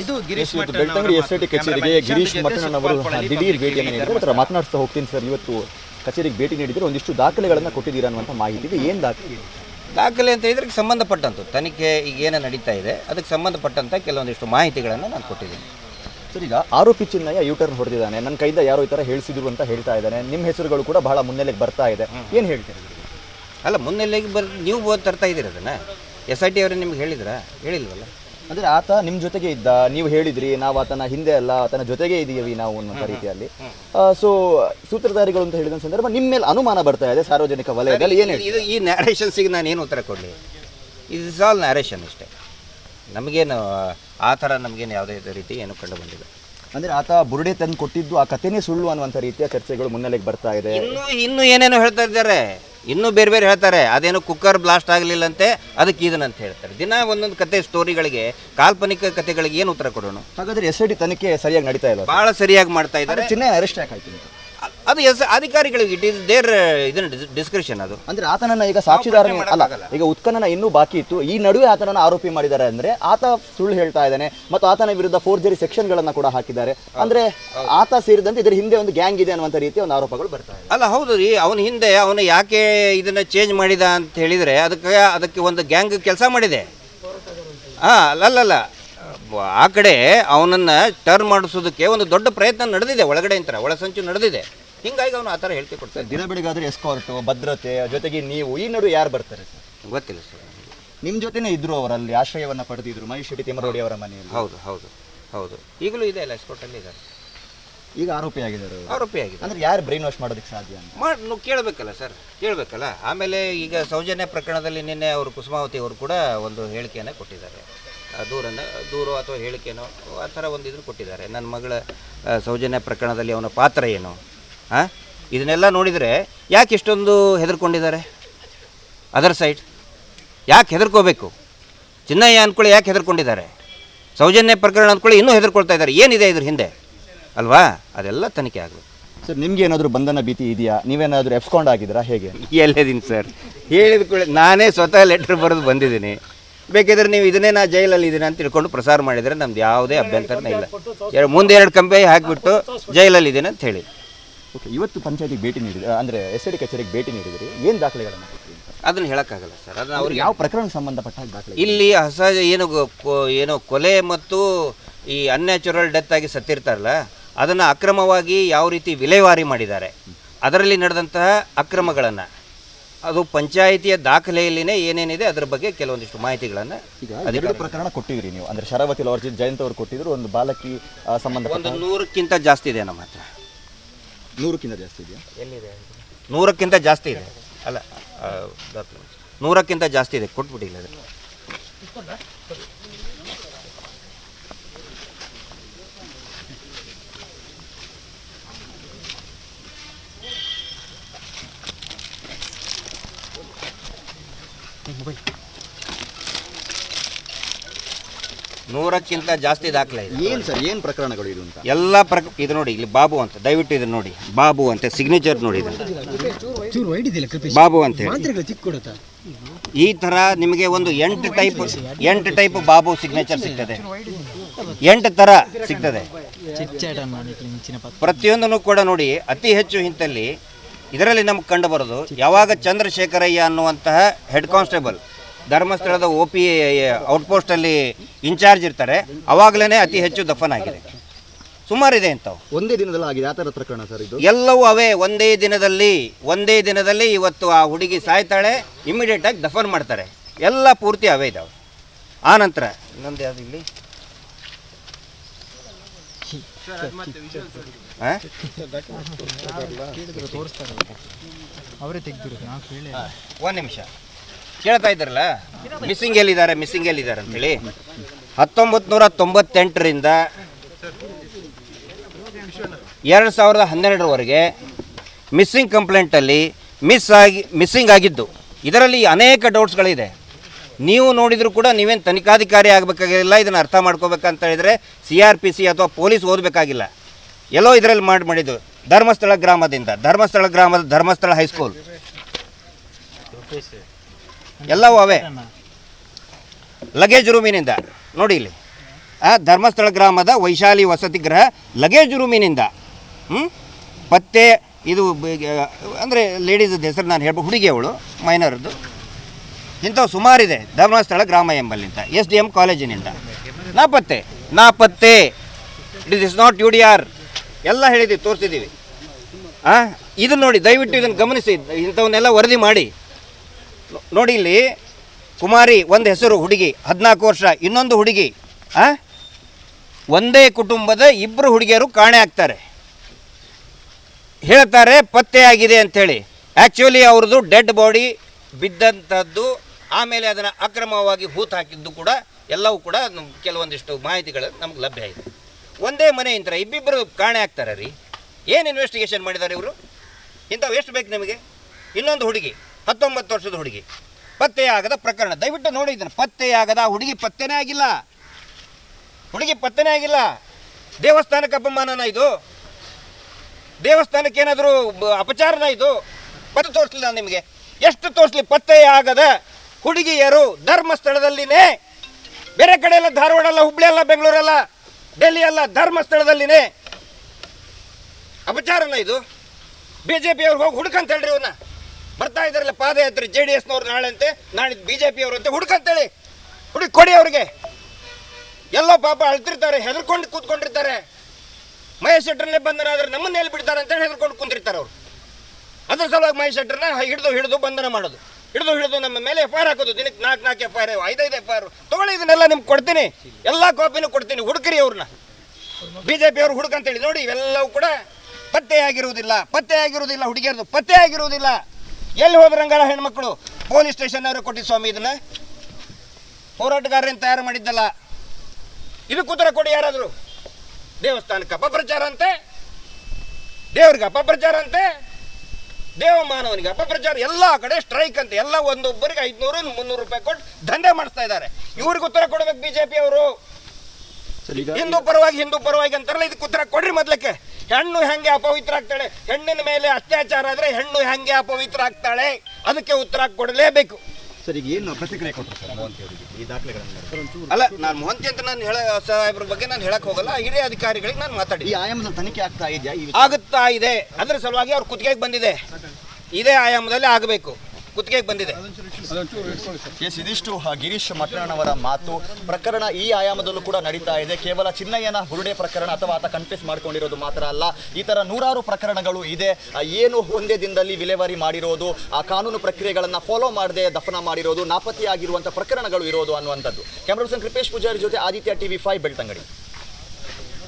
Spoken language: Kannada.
ಇದು ಗಿರೀಶ್ ಇವತ್ತು ಬೆಳ್ತಂಗಡಿ ಎಸ್ ಐ ಟಿ ಕಚೇರಿಗೆ ಗಿರೀಶ್ ಮಠನ್ ಅವರು ದಿಢೀರ್ ಭೇಟಿಯನ್ನು ನೀಡಿದ್ರು ಮಾತನಾಡ್ತಾ ಹೋಗ್ತೀನಿ ಸರ್ ಇವತ್ತು ಕಚೇರಿಗೆ ಭೇಟಿ ನೀಡಿದ್ರೆ ಒಂದಿಷ್ಟು ದಾಖಲೆಗಳನ್ನು ಕೊಟ್ಟಿದ್ದೀರಾ ಅನ್ನುವಂಥ ಮಾಹಿತಿ ಇದೆ. ಏನು ದಾಖಲೆ? ದಾಖಲೆ ಅಂತ ಇದ್ರಿಗೆ ಸಂಬಂಧಪಟ್ಟಂತು ತನಿಖೆ ಈಗ ಏನ ನಡೀತಾ ಇದೆ ಅದಕ್ಕೆ ಸಂಬಂಧಪಟ್ಟಂತ ಕೆಲವೊಂದಿಷ್ಟು ಮಾಹಿತಿಗಳನ್ನು ನಾನು ಕೊಟ್ಟಿದ್ದೀನಿ. ಸರ್ ಈಗ ಆರೋಪಿ ಚಿನ್ನಯ್ಯ ಯೂ ಟರ್ನ್ ಹೊಡೆದಿದ್ದಾನೆ. ನನ್ನ ಕೈಯಿಂದ ಯಾರೋ ಈ ಥರ ಹೇಳಿಸಿದ್ರು ಅಂತ ಹೇಳ್ತಾ ಇದ್ದಾನೆ. ನಿಮ್ಮ ಹೆಸರುಗಳು ಕೂಡ ಬಹಳ ಮುನ್ನೆಲೆಗೆ ಬರ್ತಾ ಇದೆ. ಏನು ಹೇಳ್ತೀರಿ? ಅಲ್ಲ ಮುನ್ನೆಲೆಗೆ ಬರ್ ನೀವು ತರ್ತಾ ಇದ್ದೀರಿ ಅದನ್ನು. ಎಸ್ ಐ ಟಿ ಅವರು ನಿಮ್ಗೆ ಹೇಳಿದ್ರಾ? ಹೇಳಿಲ್ವಲ್ಲ? ಅಂದ್ರೆ ಆತ ನಿಮ್ಮ ಜೊತೆಗೆ ಇದ್ದ ನೀವು ಹೇಳಿದ್ರಿ ನಾವು ಆತನ ಹಿಂದೆ ಅಲ್ಲ ಆತನ ಜೊತೆಗೆ ಇದೀವಿ ನಾವು ಅನ್ನೋ ರೀತಿಯಲ್ಲಿ. ಸೊ ಸೂತ್ರಧಾರಿಗಳು ಅಂತ ಹೇಳಿದ ಸಂದರ್ಭ ನಿಮ್ಮ ಮೇಲೆ ಅನುಮಾನ ಬರ್ತಾ ಇದೆ ಸಾರ್ವಜನಿಕ ವಲಯದಲ್ಲಿ ಏನು ಇದು ಈ ನ್ಯಾರೇಷನ್ಸಿಗೆ ನಾನು ಏನು ಉತ್ತರ ಕೊಡಲಿ? ಇಟ್ ಇಸ್ ಆಲ್ ನ್ಯಾರೇಷನ್ ಅಷ್ಟೇ. ನಮಗೇನು ಆ ಥರ ನಮಗೇನು ಯಾವುದೇ ರೀತಿ ಏನು ಕಂಡು ಬಂದಿದೆ ಅಂದ್ರೆ ಆತ ಬುರುಡೆ ತಂದು ಕೊಟ್ಟಿದ್ದು ಆ ಕಥೆನೇ ಸುಳ್ಳು ಅನ್ನುವಂಥ ರೀತಿಯ ಚರ್ಚೆಗಳು ಮುನ್ನೆಲೆಗೆ ಬರ್ತಾ ಇದೆ. ಇನ್ನೂ ಇನ್ನೂ ಏನೇನೋ ಹೇಳ್ತಾ ಇದ್ದಾರೆ. ಇನ್ನೂ ಬೇರೆ ಬೇರೆ ಹೇಳ್ತಾರೆ ಅದೇನು ಕುಕ್ಕರ್ ಬ್ಲಾಸ್ಟ್ ಆಗಲಿಲ್ಲಂತೆ ಅದಕ್ಕೆ ಇದನ್ನಂತ ಹೇಳ್ತಾರೆ. ದಿನ ಒಂದೊಂದು ಕತೆ ಸ್ಟೋರಿಗಳಿಗೆ ಕಾಲ್ಪನಿಕ ಕತೆಗಳಿಗೆ ಏನು ಉತ್ತರ ಕೊಡೋಣ? ಹಾಗಾದ್ರೆ ಎಸ್ ಐ ಟಿ ತನಿಖೆ ಸರಿಯಾಗಿ ನಡೀತಾ ಇಲ್ಲ ಭಾಳ ಸರಿಯಾಗಿ ಮಾಡ್ತಾ ಇದ್ದಾರೆ. ಚಿನ್ನ ಅರೆಸ್ಟ್ ಯಾಕೆ ಅಂತ? ಅದು ಎಸ್ ಅಧಿಕಾರಿಗಳಿಗೆ ಇಟ್ ಇಸ್ ದೇರ್ ಇದನ್ನ ಡಿಸ್ಕ್ರಿಪ್ಷನ್ ಅದು. ಅಂದ್ರೆ ಆತನನ್ನ ಈಗ ಸಾಕ್ಷಿದಾರ ಅಲ್ಲ ಈಗ ಉತ್ಖನನ ಇನ್ನೂ ಬಾಕಿ ಇತ್ತು. ಈ ನಡುವೆ ಆತನನ್ನು ಆರೋಪಿ ಮಾಡಿದ್ದಾರೆ ಅಂದ್ರೆ ಆತ ಸುಳ್ಳು ಹೇಳ್ತಾ ಇದ್ದಾನೆ ಮತ್ತು ಆತನ ವಿರುದ್ಧ ಫೋರ್ಜರಿ ಸೆಕ್ಷನ್ಗಳನ್ನ ಕೂಡ ಹಾಕಿದ್ದಾರೆ. ಅಂದ್ರೆ ಆತ ಸೇರಿದಂತೆ ಇದರ ಹಿಂದೆ ಒಂದು ಗ್ಯಾಂಗ್ ಇದೆ ಅನ್ನುವಂಥ ರೀತಿ ಒಂದು ಆರೋಪಗಳು ಬರ್ತಾ ಇದೆ ಅಲ್ಲ ಹೌದು ರೀ. ಅವನ ಹಿಂದೆ ಅವನು ಯಾಕೆ ಇದನ್ನ ಚೇಂಜ್ ಮಾಡಿದ ಅಂತ ಹೇಳಿದ್ರೆ ಅದಕ್ಕೆ ಅದಕ್ಕೆ ಒಂದು ಗ್ಯಾಂಗ್ ಕೆಲಸ ಮಾಡಿದೆ. ಹಾ ಅಲ್ಲಲ್ಲ ಆ ಕಡೆ ಅವನನ್ನು ಟರ್ನ್ ಮಾಡಿಸೋದಕ್ಕೆ ಒಂದು ದೊಡ್ಡ ಪ್ರಯತ್ನ ನಡೆದಿದೆ ಒಳಗಡೆ ಅಂತ ಒಳಸಂಚು ನಡೆದಿದೆ. ಹಿಂಗಾಗಿ ಅವನು ಆ ಥರ ಹೇಳ್ತಿ ಕೊಡ್ತಾರೆ ದಿನ ಬೆಳಿಗಾದ್ರೆ ಎಸ್ಕಾರ್ಟ್ ಭದ್ರತೆ ಜೊತೆಗೆ ನೀವು ಈ ನಡುವೆ ಯಾರು ಬರ್ತಾರೆ ಸರ್? ಗೊತ್ತಿಲ್ಲ ಸರ್. ನಿಮ್ಮ ಜೊತೆನೇ ಇದ್ದರು ಅವರಲ್ಲಿ ಆಶ್ರಯವನ್ನು ಪಡೆದಿದ್ರು ಮಹೇಶ್ ಶೆಟ್ಟಿ ತಿಮ್ಮರೋಡಿ ಅವರ ಮನೆಯಲ್ಲಿ. ಹೌದು ಹೌದು ಹೌದು. ಈಗಲೂ ಇದೆ ಅಲ್ಲ ಎಸ್ಕೋಟಲ್ಲಿ ಇದ್ದಾರೆ. ಈಗ ಆರೋಪಿ ಆಗಿದ್ದಾರೆ ಅವರು. ಆರೋಪಿ ಆಗಿದೆ ಅಂದ್ರೆ ಯಾರು ಬ್ರೈನ್ ವಾಶ್ ಮಾಡೋದಕ್ಕೆ ಸಾಧ್ಯ ಅಂತ? ಮಾಡಿ ನೀವು ಕೇಳಬೇಕಲ್ಲ ಸರ್ ಕೇಳಬೇಕಲ್ಲ? ಆಮೇಲೆ ಈಗ ಸೌಜನ್ಯ ಪ್ರಕರಣದಲ್ಲಿ ನಿನ್ನೆ ಅವರು ಕುಸುಮಾವತಿ ಅವರು ಕೂಡ ಒಂದು ಹೇಳಿಕೆಯನ್ನು ಕೊಟ್ಟಿದ್ದಾರೆ. ಆ ದೂರನ್ನು ದೂರು ಅಥವಾ ಹೇಳಿಕೆನೋ ಆ ಥರ ಒಂದು ಇದ್ರು ಕೊಟ್ಟಿದ್ದಾರೆ. ನನ್ನ ಮಗಳ ಸೌಜನ್ಯ ಪ್ರಕರಣದಲ್ಲಿ ಅವನ ಪಾತ್ರ ಏನು? ಹಾಂ ಇದನ್ನೆಲ್ಲ ನೋಡಿದರೆ ಯಾಕೆ ಇಷ್ಟೊಂದು ಹೆದರ್ಕೊಂಡಿದ್ದಾರೆ? ಅದರ್ ಸೈಡ್ ಯಾಕೆ ಹೆದರ್ಕೋಬೇಕು? ಚಿನ್ನಯ್ಯ ಅಂದ್ಕೊಳ್ಳಿ ಯಾಕೆ ಹೆದರ್ಕೊಂಡಿದ್ದಾರೆ? ಸೌಜನ್ಯ ಪ್ರಕರಣ ಅಂದ್ಕೊಳ್ಳಿ ಇನ್ನೂ ಹೆದರ್ಕೊಳ್ತಾ ಇದ್ದಾರೆ. ಏನಿದೆ ಇದ್ರ ಹಿಂದೆ? ಅಲ್ವಾ? ಅದೆಲ್ಲ ತನಿಖೆ ಆಗಬೇಕು. ಸರ್ ನಿಮ್ಗೆ ಏನಾದರೂ ಬಂಧನ ಭೀತಿ ಇದೆಯಾ? ನೀವೇನಾದರೂ ಎಫ್ಸ್ಕೊಂಡು ಆಗಿದ್ದೀರಾ? ಹೇಗೆ? ಎಲ್ಲದಿನಿ ಸರ್? ಹೇಳಿದ ಕೂಡ ನಾನೇ ಸ್ವತಃ ಲೆಟ್ರ್ ಬರೆದು ಬಂದಿದ್ದೀನಿ. ಬೇಕಿದ್ರೆ ನೀವು ಇದನ್ನೇ ನಾ ಜೈಲಲ್ಲಿ ಇದ್ದೀನಿ ಅಂತ ತಿಳ್ಕೊಂಡು ಪ್ರಸಾರ ಮಾಡಿದರೆ ನಮ್ದು ಯಾವುದೇ ಅಭ್ಯಂತರನೇ ಇಲ್ಲ. ಎರಡು ಮುಂದೆ ಎರಡು ಕಂಬೆ ಹಾಕಿಬಿಟ್ಟು ಜೈಲಲ್ಲಿ ಇದ್ದೀನಿ ಅಂತ ಹೇಳಿ ಓಕೆ ಇವತ್ತು ಪಂಚಾಯತಿಗೆ ಭೇಟಿ ನೀಡಿದ್ರೆ ಅಂದರೆ ಎಸ್ ಡಿ ಕಚೇರಿಗೆ ಭೇಟಿ ನೀಡಿದ್ರಿ. ಏನು ದಾಖಲೆಗಳನ್ನು? ಅದನ್ನು ಹೇಳೋಕ್ಕಾಗಲ್ಲ ಸರ್. ಅದನ್ನ ಅವ್ರಿಗೆ ಯಾವ ಪ್ರಕರಣಕ್ಕೆ ಸಂಬಂಧಪಟ್ಟ ಹಾಗೆ ದಾಖಲೆ ಇಲ್ಲಿ ಹೊಸ ಏನು ಗೊ- ಕೊ- ಏನು ಕೊಲೆ ಮತ್ತು ಈ ಅನ್ಯಾಚುರಲ್ ಡೆತ್ ಆಗಿ ಸತ್ತಿರ್ತಾರಲ್ಲ ಅದನ್ನು ಅಕ್ರಮವಾಗಿ ಯಾವ ರೀತಿ ವಿಲೇವಾರಿ ಮಾಡಿದ್ದಾರೆ. ಅದರಲ್ಲಿ ನಡೆದಂತಹ ಅಕ್ರಮಗಳನ್ನು ಅದು ಪಂಚಾಯಿತಿಯ ದಾಖಲೆಯಲ್ಲಿನೇ ಏನೇನಿದೆ ಅದರ ಬಗ್ಗೆ ಕೆಲವೊಂದಿಷ್ಟು ಮಾಹಿತಿಗಳನ್ನು ಈಗ ಎರಡು ಪ್ರಕರಣ ಕೊಟ್ಟಿದ್ರಿ ನೀವು. ಅಂದರೆ ಶರಾವತಿ ಲಾರ್ಜಿ ಜಯಂತ್ ಅವರು ಕೊಟ್ಟಿದ್ರು ಒಂದು ಬಾಲಕಿ ಸಂಬಂಧ ಸಂಬಂಧಪಟ್ಟ ಒಂದು ನೂರಕ್ಕಿಂತ ಜಾಸ್ತಿ ಇದೆ ನಮ್ಮ ಹತ್ರ. ನೂರಕ್ಕಿಂತ ಜಾಸ್ತಿ ಇದೆಯಾ? ಎಲ್ಲಿದೆ ನೂರಕ್ಕಿಂತ ಜಾಸ್ತಿ ಇದೆ. ಅಲ್ಲ ಆ. ನೂರಕ್ಕಿಂತ ಜಾಸ್ತಿ ಇದೆ ಕೊಟ್ಬಿಟ್ಟಿಲ್ಲ ಅದು. ನೂರಕ್ಕಿಂತ ಜಾಸ್ತಿ ದಾಖಲೆ ಇದೆ. ಏನು ಸರ್ ಏನು ಪ್ರಕರಣಗಳು ಇದು ಅಂತ? ಎಲ್ಲ ಪ್ರಕ ಇದು ನೋಡಿ ಇಲ್ಲಿ ಬಾಬು ಅಂತ ದಯವಿಟ್ಟು ಇದನ್ನ ನೋಡಿ. ಬಾಬು ಅಂತ ಸಿಗ್ನೇಚರ್ ನೋಡಿ ಇದು ಚೂರು ವೈಡ್ ಇದೆಯಲ್ಲ ಕೃಪೇಶ್ ಬಾಬು ಅಂತ ಹೇಳಿ. ಈ ಥರ ನಿಮಗೆ ಒಂದು ಎಂಟು ಟೈಪ್ ಎಂಟು ಟೈಪ್ ಬಾಬು ಸಿಗ್ನೇಚರ್ ಸಿಗ್ತದೆ. ಎಂಟು ಥರ ಸಿಗ್ತದೆ. ಪ್ರತಿಯೊಂದನ್ನು ಕೂಡ ನೋಡಿ ಅತಿ ಹೆಚ್ಚು ಹಿಂತಲ್ಲಿ ಇದರಲ್ಲಿ ನಮ್ಗೆ ಕಂಡು ಬರೋದು ಯಾವಾಗ ಚಂದ್ರಶೇಖರಯ್ಯ ಅನ್ನುವಂತಹ ಹೆಡ್ ಕಾನ್ಸ್ಟೇಬಲ್ ಧರ್ಮಸ್ಥಳದ ಓ ಪಿ ಔಟ್ಪೋಸ್ಟಲ್ಲಿ ಇನ್ಚಾರ್ಜ್ ಇರ್ತಾರೆ. ಅವಾಗಲೇ ಅತಿ ಹೆಚ್ಚು ದಫನ್ ಆಗಿದೆ ಸುಮಾರಿದೆ ಇಂಥವು. ಒಂದೇ ದಿನದಲ್ಲಿ ಆಗಿದೆ. ಆ ಥರ ಪ್ರಕರಣ ಸರ್ ಇದು? ಎಲ್ಲವೂ ಅವೇ. ಒಂದೇ ದಿನದಲ್ಲಿ ಒಂದೇ ದಿನದಲ್ಲಿ ಇವತ್ತು ಆ ಹುಡುಗಿ ಸಾಯ್ತಾಳೆ ಇಮಿಡಿಯೇಟ್ ಆಗಿ ದಫನ್ ಮಾಡ್ತಾರೆ. ಎಲ್ಲ ಪೂರ್ತಿ ಅವೇ ಇದಾವೆ. ಆ ನಂತರ ಇನ್ನೊಂದು ಯಾವ್ದು ಇಲ್ಲಿ? ಅವರೇ ತೆಗ್ದಿರು ನಾವು ಕೇಳಿ ಒಂದು ನಿಮಿಷ. ಕೇಳ್ತಾ ಇದ್ದಾರಲ್ಲ ಮಿಸ್ಸಿಂಗ್ ಎಲ್ಲಿದ್ದಾರೆ ಮಿಸ್ಸಿಂಗ್ ಎಲ್ಲಿದ್ದಾರೆ ಅಂತೇಳಿ? ಹತ್ತೊಂಬತ್ತು ನೂರ ತೊಂಬತ್ತೆಂಟರಿಂದ ಎರಡು ಸಾವಿರದ ಹನ್ನೆರಡರವರೆಗೆ ಮಿಸ್ಸಿಂಗ್ ಕಂಪ್ಲೇಂಟಲ್ಲಿ ಮಿಸ್ ಆಗಿ ಮಿಸ್ಸಿಂಗ್ ಆಗಿದ್ದು. ಇದರಲ್ಲಿ ಅನೇಕ ಡೌಟ್ಸ್ಗಳಿದೆ ನೀವು ನೋಡಿದರೂ ಕೂಡ ನೀವೇನು ತನಿಖಾಧಿಕಾರಿ ಆಗಬೇಕಾಗಿಲ್ಲ, ಇದನ್ನು ಅರ್ಥ ಮಾಡ್ಕೋಬೇಕಂತ ಹೇಳಿದರೆ ಸಿ ಆರ್ ಪಿ ಸಿ ಅಥವಾ ಪೊಲೀಸ್ ಓದಬೇಕಾಗಿಲ್ಲ. ಎಲ್ಲೋ ಇದರಲ್ಲಿ ಮಾಡಿ, ಮಾಡಿದ್ದು ಧರ್ಮಸ್ಥಳ ಗ್ರಾಮದಿಂದ, ಧರ್ಮಸ್ಥಳ ಗ್ರಾಮದ ಧರ್ಮಸ್ಥಳ ಹೈಸ್ಕೂಲ್. ಎಲ್ಲವೂ ಅವೇ. ಲಗೇಜ್ ರೂಮಿನಿಂದ, ನೋಡಿ ಇಲ್ಲಿ. ಧರ್ಮಸ್ಥಳ ಗ್ರಾಮದ ವೈಶಾಲಿ ವಸತಿ ಗೃಹ ಲಗೇಜ್ ರೂಮಿನಿಂದ. ಹ್ಞೂ ಪತ್ತೆ, ಇದು ಅಂದರೆ ಲೇಡೀಸ್ ಹೆಸರು ನಾನು ಹೇಳ್ಬೋದು ಹುಡುಗಿಯವಳು ಮೈನರ್ದು ಇಂಥವು ಸುಮಾರಿದೆ ಧರ್ಮಸ್ಥಳ ಗ್ರಾಮ ಎಂಬಲ್ಲಿಂದ, ಎಸ್ ಡಿ ಎಂ ಕಾಲೇಜಿನಿಂದ. ನಾಪತ್ತೆ. ನಾಪತ್ತೆ. It is is not U D R ಎಲ್ಲ ಹೇಳಿದ್ದೀವಿ, ತೋರಿಸಿದ್ದೀವಿ. ಹಾಂ ಇದನ್ನು ನೋಡಿ, ದಯವಿಟ್ಟು ಇದನ್ನು ಗಮನಿಸಿ, ಇಂಥವನ್ನೆಲ್ಲ ವರದಿ ಮಾಡಿ. ನೋಡಿ ಇಲ್ಲಿ, ಕುಮಾರಿ ಒಂದು ಹೆಸರು ಹುಡುಗಿ, ಹದಿನಾಲ್ಕು ವರ್ಷ, ಇನ್ನೊಂದು ಹುಡುಗಿ, ಆ? ಒಂದೇ ಕುಟುಂಬದ ಇಬ್ಬರು ಹುಡುಗಿಯರು ಕಾಣೆ ಆಗ್ತಾರೆ. ಹೇಳ್ತಾರೆ ಪತ್ತೆಯಾಗಿದೆ ಅಂಥೇಳಿ. ಆ್ಯಕ್ಚುಲಿ ಅವ್ರದ್ದು ಡೆಡ್ ಬಾಡಿ ಬಿದ್ದಂಥದ್ದು, ಆಮೇಲೆ ಅದನ್ನು ಅಕ್ರಮವಾಗಿ ಹೂತು ಹಾಕಿದ್ದು ಕೂಡ, ಎಲ್ಲವೂ ಕೂಡ ಕೆಲವೊಂದಿಷ್ಟು ಮಾಹಿತಿಗಳು ನಮ್ಗೆ ಲಭ್ಯ ಇದೆ. ಒಂದೇ ಮನೆ ಇಂತರ ಇಬ್ಬಿಬ್ಬರು ಕಾಣೆ ಆಗ್ತಾರೆ ರೀ. ಏನು ಇನ್ವೆಸ್ಟಿಗೇಷನ್ ಮಾಡಿದ್ದಾರೆ ಇವರು? ಇಂಥವು ಎಷ್ಟು ಬೇಕು ನಿಮಗೆ? ಇನ್ನೊಂದು ಹುಡುಗಿ. ಹತ್ತೊಂಬತ್ತು ವರ್ಷದ ಹುಡುಗಿ. ಪತ್ತೆಯಾಗದ ಪ್ರಕರಣ. ದಯವಿಟ್ಟು ನೋಡಿ ಇದನ್ನು. ಪತ್ತೆಯಾಗದ ಹುಡುಗಿ ಪತ್ತೆನೇ ಆಗಿಲ್ಲ. ಹುಡುಗಿ ಪತ್ತೆನೇ ಆಗಿಲ್ಲ. ದೇವಸ್ಥಾನಕ್ಕೆ ಅಪಮಾನನ ಇದು? ದೇವಸ್ಥಾನಕ್ಕೆ ಏನಾದರೂ ಅಪಚಾರನ ಇದು? ಪತ್ತೆ ತೋರಿಸಲಿಲ್ಲ ನಿಮಗೆ? ಎಷ್ಟು ತೋರಿಸ್ಲಿ ಪತ್ತೆಯಾಗದ ಹುಡುಗಿಯರು ಧರ್ಮಸ್ಥಳದಲ್ಲಿನೇ? ಬೇರೆ ಕಡೆ ಎಲ್ಲ ಧಾರವಾಡ ಅಲ್ಲ, ಹುಬ್ಳಿ ಅಲ್ಲ ಬೆಂಗಳೂರಲ್ಲ ಡೆಲ್ಲಿ ಅಲ್ಲ, ಧರ್ಮಸ್ಥಳದಲ್ಲಿನೇ? ಅಪಚಾರನ ಇದು? ಬಿ ಜೆ ಹೋಗಿ ಹುಡುಕಂತ ಹೇಳ್ರಿ ಇವನ್ನ ಬರ್ತಾ ಇದ್ರಲ್ಲ ಪಾದಯಾತ್ರೆ ಜೆ ಡಿ ಎಸ್ನವ್ರು ನಾಳೆ ಅಂತೆ ನಾಳೆ ಬಿ ಜೆ ಪಿಯವರು ಅಂತೆ ಹುಡುಕಂತೇಳಿ, ಹುಡುಕಿ ಕೊಡಿ ಅವ್ರಿಗೆ. ಎಲ್ಲ ಪಾಪ ಅಳ್ತಿರ್ತಾರೆ, ಹೆದರ್ಕೊಂಡು ಕೂತ್ಕೊಂಡಿರ್ತಾರೆ. ಮಹೇಶ್ ಶೆಟ್ಟರ್ನೇ ಆದ್ರೆ ನಮ್ಮನ್ನ ಎಲ್ಲಿ ಬಿಡ್ತಾರೆ ಅಂತೇಳಿ ಹೆದರ್ಕೊಂಡು ಕುಂತಿರ್ತಾರೆ ಅವರು. ಅದ್ರ ಸಲುವಾಗಿ ಮಹೇಶ್ ಶೆಟ್ಟರ್ನ ಹಿಡಿದು ಹಿಡಿದು ಬಂಧನ ಮಾಡೋದು. ಹಿಡಿದು ಹಿಡಿದು ನಮ್ಮ ಮೇಲೆ ಎಫ್ ಆರ್ ಹಾಕೋದು. ದಿನಕ್ಕೆ ನಾಲ್ಕು ನಾಲ್ಕು ಎಫ್ ಆರ್, ಐದೈದು ಎಫ್ ಆರ್. ತೊಗೊಳ್ಳಿ, ಇದನ್ನೆಲ್ಲ ನಿಮ್ಗೆ ಕೊಡ್ತೀನಿ. ಎಲ್ಲ ಕಾಪಿನೂ ಕೊಡ್ತೀನಿ. ಹುಡುಕ್ರಿ ಅವ್ರನ್ನ. ಬಿ ಜೆ ಪಿಯವ್ರು ಹುಡುಕಂತೇಳಿ ನೋಡಿ, ಇವೆಲ್ಲವೂ ಕೂಡ ಪತ್ತೆಯಾಗಿರುವುದಿಲ್ಲ ಪತ್ತೆಯಾಗಿರುವುದಿಲ್ಲ ಹುಡುಗಿಯರದು. ಪತ್ತೆಯಾಗಿರುವುದಿಲ್ಲ ಎಲ್ಲಿ ಹೋದ್ರಂಗಾಳ ಹೆಣ್ಮಕ್ಳು? ಪೊಲೀಸ್ ಸ್ಟೇಷನ್ ಅವರು ಕೊಟ್ಟಿದ್ದು ಸ್ವಾಮಿ ಇದನ್ನ? ಹೋರಾಟಗಾರರನ್ನು ತಯಾರು ಮಾಡಿದ್ದಲ್ಲ? ಇದು ಉತ್ತರ ಕೊಡಿ ಯಾರಾದರೂ. ದೇವಸ್ಥಾನಕ್ಕೆ ಅಪಪ್ರಚಾರ ಅಂತೆ. ದೇವ್ರಿಗೆ ಅಪಪ್ರಚಾರ ಅಂತೆ. ದೇವಮಾನವನಿಗೆ ಅಪಪ್ರಚಾರ. ಎಲ್ಲ ಕಡೆ ಸ್ಟ್ರೈಕ್ ಅಂತೆ. ಎಲ್ಲ ಒಂದೊಬ್ಬರಿಗೆ ಐದುನೂರು ಮುನ್ನೂರು ರೂಪಾಯಿ ಕೊಟ್ಟು ದಂಧೆ ಮಾಡಿಸ್ತಾ ಇದ್ದಾರೆ. ಇವ್ರಿಗೆ ಉತ್ತರ ಕೊಡ್ಬೇಕು ಬಿಜೆಪಿ ಅವರು. ಹಿಂದೂ ಪರವಾಗಿ ಹಿಂದೂ ಪರವಾಗಿ ಅಂತಾರಲ್ಲ ಇದಕ್ಕೆ ಉತ್ತರ ಕೊಡ್ರಿ ಮೊದ್ಲಕ್ಕೆ. ಹೆಣ್ಣು ಹೆಂಗೆ ಅಪವಿತ್ರ ಆಗ್ತಾಳೆ ಹೆಣ್ಣಿನ ಮೇಲೆ ಅತ್ಯಾಚಾರ ಆದರೆ ಹೆಣ್ಣು ಹೆಂಗೆ ಅಪವಿತ್ರ ಆಗ್ತಾಳೆ ಅದಕ್ಕೆ ಉತ್ತರ ಕೊಡಲೇಬೇಕು. ಸರ್ ಈಗ ಏನು ಪ್ರತಿಕ್ರಿಯೆ ಕೊಟ್ಟರು ಸರ್ ಮೋಹಂತಿ ಅವರಿಗೆ ಈ ದಾಖಲೆಗಳನ್ನು ಅಲ್ಲ ನಾನು ಮೋಹಂತಿ ಅಂತ ನಾನು ಹೇಳ ಸಾಹೇಬ್ರ ಬಗ್ಗೆ ನಾನು ಹೇಳಕ್ ಹೋಗಲ್ಲ. ಹಿರಿಯ ಅಧಿಕಾರಿಗಳಿಗೆ ನಾನು ಮಾತಾಡಿ ಈ ಆಯಾಮದ ತನಿಖೆ ಆಗ್ತಾ ಇದೆಯಾ ಆಗುತ್ತಾ ಇದೆ. ಅದರ ಸಲುವಾಗಿ ಅವ್ರು ಕುತ್ತಿಗೆಗೆ ಬಂದಿದೆ. ಇದೇ ಆಯಾಮದಲ್ಲಿ ಆಗಬೇಕು. ಕುತ್ತಿಗೆಗೆ ಬಂದಿದೆ. ಎಸ್, ಇದಿಷ್ಟು ಗಿರೀಶ್ ಮಟ್ಟಣ್ಣವರ ಮಾತು. ಪ್ರಕರಣ ಈ ಆಯಾಮದಲ್ಲೂ ಕೂಡ ನಡೀತಾ ಇದೆ. ಕೇವಲ ಚಿನ್ನಯ್ಯನ ಹುರುಡೆ ಪ್ರಕರಣ ಅಥವಾ ಆತ ಕನ್ಫ್ಯೂಸ್ ಮಾಡ್ಕೊಂಡಿರೋದು ಮಾತ್ರ ಅಲ್ಲ, ಈ ತರ ನೂರಾರು ಪ್ರಕರಣಗಳು ಇದೆ. ಏನು ಒಂದೇ ದಿನದಲ್ಲಿ ವಿಲೇವಾರಿ ಮಾಡಿರೋದು, ಆ ಕಾನೂನು ಪ್ರಕ್ರಿಯೆಗಳನ್ನು ಫಾಲೋ ಮಾಡದೆ ದಫನ ಮಾಡಿರೋದು ನಾಪತ್ತೆಯಾಗಿರುವಂಥ ಪ್ರಕರಣಗಳು ಇರೋದು ಅನ್ನುವಂಥದ್ದು. ಕ್ಯಾಮ್ರಾ ಪರ್ಸನ್ ಕೃಪೇಶ್ ಪೂಜಾರಿ ಜೊತೆ ಆದಿತ್ಯ ಟಿವಿ ಫೈವ್ ಬೆಳ್ತಂಗಡಿ.